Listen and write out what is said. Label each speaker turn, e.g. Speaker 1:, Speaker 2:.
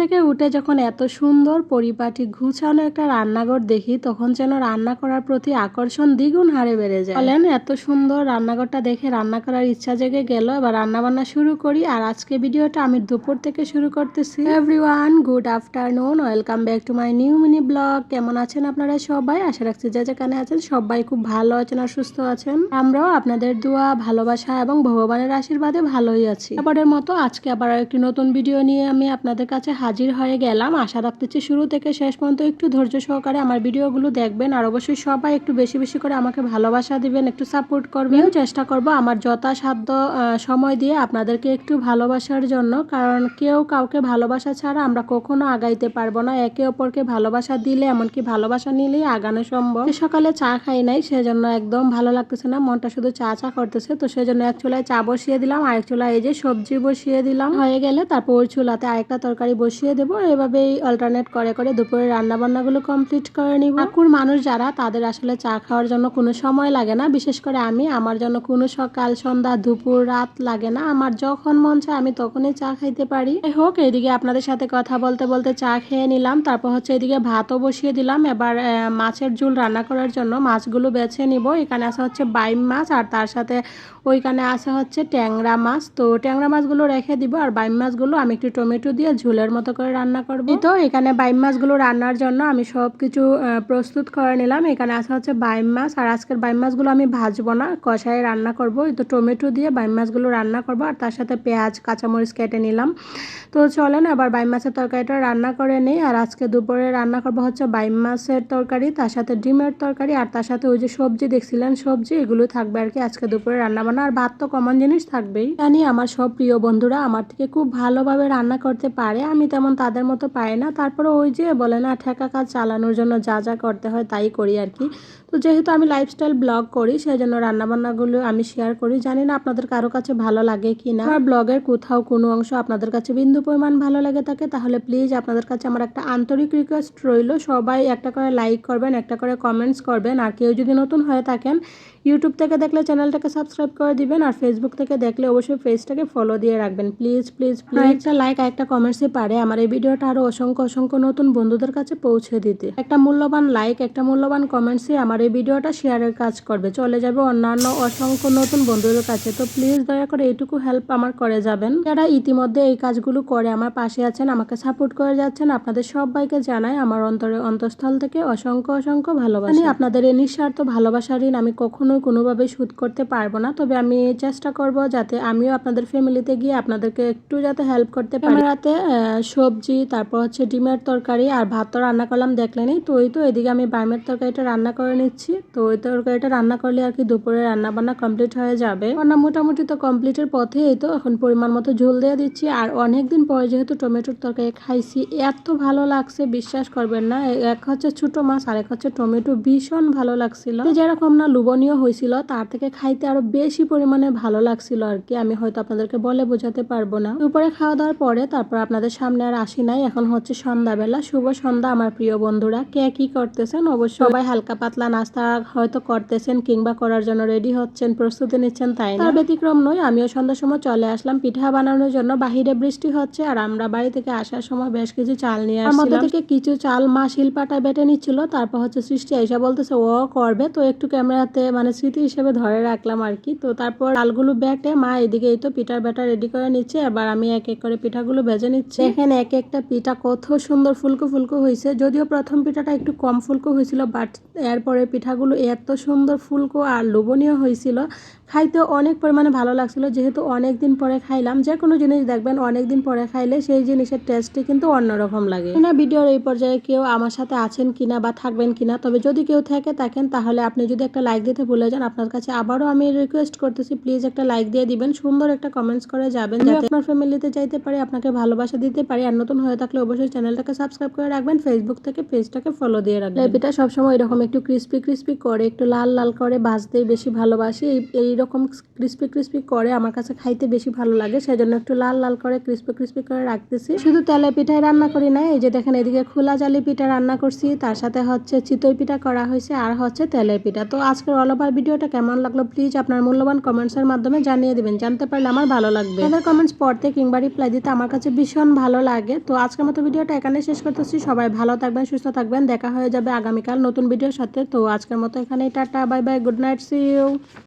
Speaker 1: থেকে উঠে যখন এত সুন্দর পরিপাটি গুছানো একটা রান্নাঘর দেখি, তখন যেন রান্না করার প্রতি আকর্ষণ দ্বিগুণ হারে বেড়ে যায়। বলেন, এত সুন্দর রান্নাঘরটা দেখে রান্না করার ইচ্ছা জেগে গেল, এবার রান্না বান্না শুরু করি। আর আজকে ভিডিওটা আমি দুপুর থেকে শুরু করতেছি। Everyone good afternoon welcome back to my new mini blog কেমন আছেন আপনারা সবাই? আশা রাখছি যে যেখানে আছেন সবাই খুব ভালো আছেন আর সুস্থ আছেন। আমরাও আপনাদের দোয়া, ভালোবাসা এবং ভগবানের আশীর্বাদে ভালোই আছি। এবারের মতো আজকে আবার একটি নতুন ভিডিও নিয়ে আমি আপনাদের কাছে হয়ে গেলাম। আশা রাখতেছি শুরু থেকে শেষ পর্যন্ত একটু ধৈর্য সহকারে আমার ভিডিওগুলো দেখবেন। আর অবশ্যই সবাই একটু বেশি বেশি করে আমাকে ভালোবাসা দিবেন একটু সাপোর্ট করবেন। চেষ্টা করব আমার যথাসাধ্য সময় দিয়ে আপনাদেরকে একটু ভালোবাসার জন্য। কারণ কেউ কাউকে ভালোবাসা ছাড়া আমরা কখনো আগাইতে পারব না। একে অপরকে ভালোবাসা দিলে এমনকি ভালোবাসা নিলেই আগানো সম্ভব। সকালে চা খাই নাই সেজন্য একদম ভালো লাগতেছে না। মনটা শুধু চা চা করতেছে। তো সেজন্য এক চুলায় চা বসিয়ে দিলাম। আরেক চুলায় এই যে সবজি বসিয়ে দিলাম। হয়ে গেলে তারপর ওই চুলাতে আরেকটা তরকারি বসিয়ে দেবো, এভাবেই অল্টারনেট করে করে দুপুরে রান্না বান্নাগুলো কমপ্লিট করে নিব। ঠাকুর মানুষ যারা, তাদের আসলে চা খাওয়ার জন্য কোনো সময় লাগে না। বিশেষ করে আমি, আমার জন্য কোনো সকাল, সন্ধ্যা, দুপুর, রাত লাগে না। আমার যখন মন চায়, আমি তখনই চা খাইতে পারি। হোক, এদিকে আপনাদের সাথে কথা বলতে বলতে চা খেয়ে নিলাম। তারপর হচ্ছে এদিকে ভাতও বসিয়ে দিলাম। এবার মাছের ঝোল রান্না করার জন্য মাছগুলো বেছে নিব। এখানে আসা হচ্ছে বাইম মাছ, আর তার সাথে ওইখানে আসা হচ্ছে ট্যাংরা মাছ। তো ট্যাংরা মাছগুলো রেখে দিব আর বাইম মাছগুলো আমি একটু টমেটো দিয়ে ঝোলের মতো করে রান্না করব। তো, এখানে বাইম মাছগুলো রান্নার জন্য আমি সব কিছু প্রস্তুত করে নিলাম। এখানে আসা হচ্ছে বাইম মাছ আর আজকের বাইম মাছগুলো আমি ভাজবো না, কষায় রান্না করব। তো টমেটো দিয়ে বাইম মাছগুলো রান্না করব আর তার সাথে পেঁয়াজ, কাঁচামরিচ কেটে নিলাম। তো চলেন আবার বাইম মাছের তরকারিটা রান্না করে নিই। আর আজকে দুপুরে রান্না করব হচ্ছে বাইম মাছের তরকারি, তার সাথে ডিমের তরকারি আর তার সাথে ওই যে সবজি দেখছিলেন, সবজি এগুলো থাকবে আর কি। আজকে দুপুরে রান্না বান্না আর ভাত তো কমন জিনিস থাকবেই। জানি আমার সব প্রিয় বন্ধুরা আমার থেকে খুব ভালোভাবে রান্না করতে পারে, আমি তেমন তাদের মতো পারি না। তারপরে ওই যে বলে না, ঠেকা কাজ চালানোর জন্য যা যা করতে হয় তাই করি আর কি। তো যেহেতু আমি লাইফস্টাইল ব্লগ করি সেই জন্য রান্নাবান্নাগুলো আমি শেয়ার করি। জানি না আপনাদের কারও কাছে ভালো লাগে কি না আমার ব্লগের কোথাও কোনো অংশ আপনাদের কাছে বিন্দু পরিমাণ ভালো লাগে থাকে, তাহলে প্লিজ আপনাদের কাছে আমার একটা আন্তরিক রিকোয়েস্ট রইল। সবাই একটা করে লাইক করবেন, একটা করে কমেন্টস করবেন। আর কেউ যদি নতুন হয়ে থাকেন ইউটিউব থেকে দেখলে চ্যানেলটাকে সাবস্ক্রাইব করে দিবেন আর ফেসবুক থেকে দেখলে অবশ্যই পেজটাকে ফলো দিয়ে রাখবেন। প্লিজ প্লিজ প্লিজ একটা লাইক আর একটা কমেন্টসই পারে আমার এই ভিডিওটা আরও অসংখ্য অসংখ্য নতুন বন্ধুদের কাছে পৌঁছে দিতে। একটা মূল্যবান লাইক একটা মূল্যবান কমেন্টসই আমার এই ভিডিওটা শেয়ারের কাজ করবে। চলে যাবে অন্যান্য অসংখ্য নতুন বন্ধুদের কাছে। তো প্লিজ দয়া করে এইটুকু হেল্প আমার করে যাবেন। যারা ইতিমধ্যে এই কাজগুলো করে আমার পাশে আছেন আমাকে সাপোর্ট করে যাচ্ছেন আপনাদের সবাইকে জানাই আমার অন্তরে অন্তঃস্থল থেকে অসংখ্য অসংখ্য ভালোবাসা। আপনাদের এই নিঃস্বার্থ ভালোবাসা ঋণ আমি কখনোই কোনোভাবে শোধ করতে পারব না। তবে আমি চেষ্টা করব যাতে আমিও আপনাদের ফ্যামিলিতে গিয়ে আপনাদেরকে একটু যাতে হেল্প করতে পারি। আহ, সবজি তারপর হচ্ছে ডিমের তরকারি আর ভাত তো রান্না করলাম দেখলেনই তো ওই তো এদিকে আমি বাইমের তরকারিটা রান্না করে নিচ্ছি। তো ওই তরকারিটা রান্না করলে আর কি দুপুরে রান্না বান্না কমপ্লিট হয়ে যাবে। রান্না মোটামুটি তো কমপ্লিটের পথে এই তো এখন পরিমাণ মতো ঝোল দিয়ে দিচ্ছি। আর অনেক দিন পরে যেহেতু টমেটোর তরকারি খাইছি এত ভালো লাগছে বিশ্বাস করবেন না। এক হচ্ছে ছোট মাছ আর এক হচ্ছে টমেটো ভীষণ ভালো লাগছিল। যেরকম না লুবনীয় হয়েছিল তার থেকে খাইতে আরও বেশি পরিমাণে ভালো লাগছিল আর কি। আমি হয়তো আপনাদেরকে বলে বোঝাতে পারব না। দুপুরে খাওয়া দাওয়ার পরে তারপর আপনাদের সামনে আর আসি নাই। এখন হচ্ছে সন্ধ্যাবেলা। শুভ সন্ধ্যা আমার প্রিয় বন্ধুরা। কে কি করতেছেন? অবশ্যই সবাই হালকা পাতলা নাস্তা হয়তো করতেছেন কিংবা করার জন্য রেডি হচ্ছেন প্রস্তুতি নিচ্ছেন তাই তার ব্যতিক্রম নয় আমিও সন্ধ্যার সময় চলে আসলাম পিঠা বানানোর জন্য। বাহিরে বৃষ্টি হচ্ছে আর আমরা বাড়ি থেকে আসার সময় বেশ কিছু চাল নিয়ে আসলাম মধ্যে থেকে কিছু চাল মা শিলপাটায় বেটে নিচ্ছিল তারপর হচ্ছে সৃষ্টি আইসা বলতেছে ও করবে? তো একটু ক্যামেরাতে মানে স্মৃতি হিসেবে ধরে রাখলাম আর কি। তো তারপর চালগুলো বেটে মা এদিকে এই তো পিঠার ব্যাটা রেডি করে নিচ্ছে, এবার আমি এক এক করে পিঠাগুলো ভেজে নিচ্ছি। এখানে এক একটা পিঠা কত সুন্দর ফুলকো ফুলকো হয়েছে। যদিও প্রথম পিঠাটা একটু কম ফুলকো হয়েছিল বাট এরপরে পিঠাগুলো এত সুন্দর ফুলকো আর লোভনীয় হয়েছিল। খাইতে অনেক পরিমাণে ভালো লাগছিল, যেহেতু অনেক দিন পরে খাইলাম। যে কোনো জিনিস দেখবেন অনেক দিন পরে খাইলে সেই জিনিসের টেস্টই কিন্তু অন্যরকম লাগে। না, ভিডিওর এই পর্যায়ে কেউ আমার সাথে আছেন কিনা বা থাকবেন কিনা, তবে যদি কেউ থেকে থাকেন, তাহলে আপনি যদি একটা লাইক দিতে ভুলে যান, আপনার কাছে আবারও আমি রিকোয়েস্ট করতেছি প্লিজ একটা লাইক দিয়ে দিবেন, সুন্দর একটা কমেন্টস করে যাবেন যাতে আপনার ফ্যামিলিতে যাইতে পারি, আপনাকে ভালোবাসা দিতে পারি, আর নতুন হয়ে থাকলে অবশ্যই চ্যানেলটাকে সাবস্ক্রাইব করে রাখবেন ফেসবুক থেকে পেজটাকে ফলো দিয়ে রাখবেন। রেপিটা সবসময় এরকম একটু ক্রিস্পি ক্রিস্পি করে, একটু লাল লাল করে ভাজতেই বেশি ভালোবাসি, এই এইরকম ক্রিস্পি ক্রিস্পি করে আমার কাছে খাইতে বেশি ভালো লাগে, সেজন্য একটু লাল লাল করে ক্রিস্পি ক্রিস্পি করে রাখতেছি। শুধু তেলে পিঠাই রান্না করি না, এই যে দেখেন এদিকে খোলা জালি পিঠা রান্না করছি, তার সাথে হচ্ছে চিতই পিঠা করা হয়েছে, আর হচ্ছে তেলের পিঠা। তো আজকের অল ভিডিওটা কেমন লাগল প্লিজ আপনার মূল্যবান কমেন্টসের মাধ্যমে জানিয়ে দেবেন। জানতে পারলে আমার ভালো লাগবে। আপনার কমেন্টস পড়তে কিংবা রিপ্লাই দিতে আমার কাছে ভীষণ ভালো লাগে। তো আজকের মতো ভিডিওটা এখানে শেষ করতেছি। সবাই ভালো থাকবেন, সুস্থ থাকবেন। দেখা হয়ে যাবে আগামীকাল নতুন ভিডিওর সাথে। তো আজকের মতো এখানেই, tata bye bye good night see you